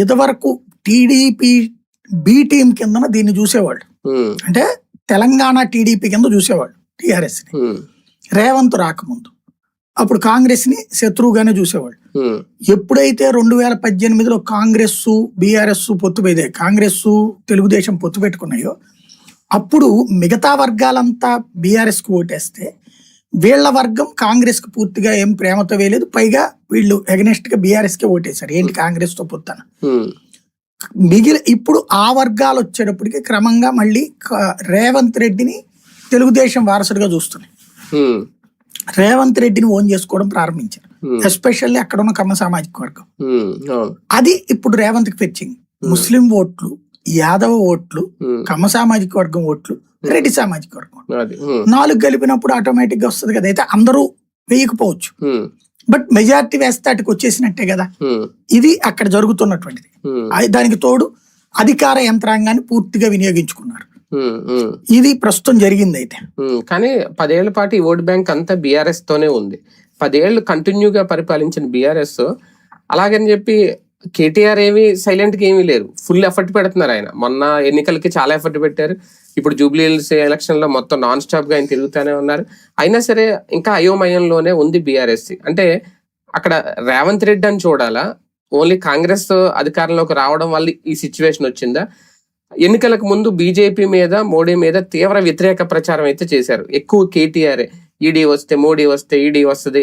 ఇదివరకు TDP B team కిందన దీన్ని చూసేవాళ్ళు. అంటే తెలంగాణ టీడీపీ కింద చూసేవాళ్ళు టిఆర్ఎస్ని రేవంత్ రాకముందు. అప్పుడు కాంగ్రెస్ని శత్రువుగానే చూసేవాళ్ళు. ఎప్పుడైతే రెండు వేల పద్దెనిమిదిలో కాంగ్రెస్ బీఆర్ఎస్ పొత్తు పెదే కాంగ్రెస్ తెలుగుదేశం పొత్తు పెట్టుకున్నాయో అప్పుడు మిగతా వర్గాలంతా బీఆర్ఎస్కు ఓటేస్తే వీళ్ళ వర్గం కాంగ్రెస్కు పూర్తిగా ఏం ప్రేమతో వేయలేదు. పైగా వీళ్ళు ఎగనెస్ట్గా బీఆర్ఎస్ కే ఓటేశారు. ఏంటి కాంగ్రెస్తో పొత్తన మిగిలి ఇప్పుడు ఆ వర్గాలు వచ్చేటప్పటికి క్రమంగా మళ్ళీ రేవంత్ రెడ్డిని తెలుగుదేశం వారసుడిగా చూస్తున్నాయి రేవంత్ రెడ్డిని ఓన్ చేసుకోవడం ప్రారంభించారు. ఎస్పెషల్లీ అక్కడ ఉన్న కమ్మ సామాజిక వర్గం. అది ఇప్పుడు రేవంత్కి ఫెచ్చింగ్ ముస్లిం ఓట్లు యాదవ ఓట్లు కమ్మ సామాజిక వర్గం ఓట్లు రెడ్డి సామాజిక వర్గం. నాలుగు కలిపినప్పుడు ఆటోమేటిక్గా వస్తుంది కదా అయితే అందరూ వేయకపోవచ్చు. బట్ మెజారిటీ వేస్తే అటుకు వచ్చేసినట్టే కదా. ఇది అక్కడ జరుగుతున్నటువంటిది. దానికి తోడు అధికార యంత్రాంగాన్ని పూర్తిగా వినియోగించుకున్నారు. ఇది ప్రస్తుతం జరిగింది అయితే కానీ పదేళ్ళ పాటు ఈ ఓట్ బ్యాంక్ అంతా బీఆర్ఎస్ తోనే ఉంది. పదేళ్ళు కంటిన్యూగా పరిపాలించిన బీఆర్ఎస్ అలాగని చెప్పి కేటీఆర్ ఏమి సైలెంట్గా ఏమీ లేరు. ఫుల్ ఎఫర్ట్ పెడుతున్నారు ఆయన. మొన్న ఎన్నికలకి చాలా ఎఫర్ట్ పెట్టారు. ఇప్పుడు జూబ్లీ ఎలక్షన్లో మొత్తం నాన్ స్టాప్గా ఆయన తిరుగుతూనే ఉన్నారు. అయినా సరే ఇంకా అయోమయంలోనే ఉంది బీఆర్ఎస్ అంటే అక్కడ రేవంత్ రెడ్డి అని చూడాలా? ఓన్లీ కాంగ్రెస్ అధికారంలోకి రావడం వల్ల ఈ సిచ్యువేషన్ వచ్చిందా? ఎన్నికలకు ముందు బీజేపీ మీద మోడీ మీద తీవ్ర వ్యతిరేక ప్రచారం అయితే చేశారు. ఎక్కువ కేటీఆర్ ఈడీ వస్తే మోడీ వస్తే ఈడీ వస్తుంది.